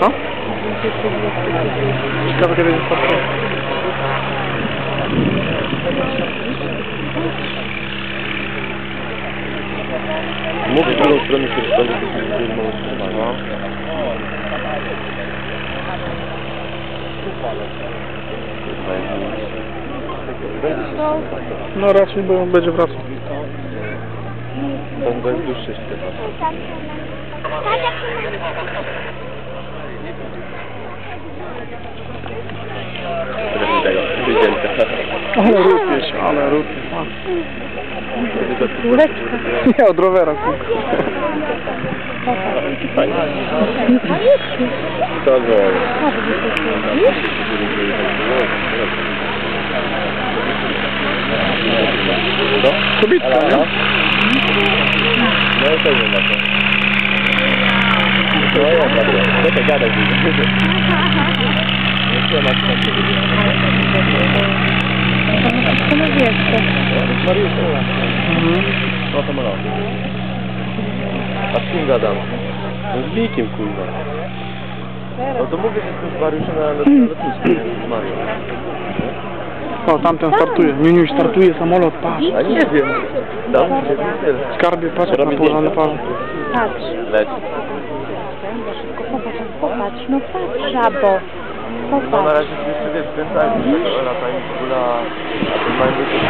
Co? Jeździcie po 200 Ciekawe kiedy wystarczy. Mógł w drugą stronę się wstawić, żeby nie było trzymania. No raczej, będzie wracał. Będzie dłuższy się chyba. Ale rupie się, ale rupie. Kuleczka. Nie, od rowera. Fajnie. A jest już. To go. A, to jest Co? Kobitka, nie? No i to nie ma to. No ja dobra. No to gadaj. Nie ma co. To na wieczko. Mariusza. Mhm. No to malo. A z kim gadam? No z Wikiem, kurwa. No to mówię, że jestem z Mariuszem na na lotnisku, nie? z Marią. O, tamten startuje. Niuniuś startuje, samolot, patrz. A nie wiem. Skarbie, patrz, na zdjęcia. parze. Patrz. Leci. Popatrz, popatrz, no patrz, żabo. No na Popatrz. razie się jeszcze wiesz, skręcają tego latają w ogóle, a mają jeszcze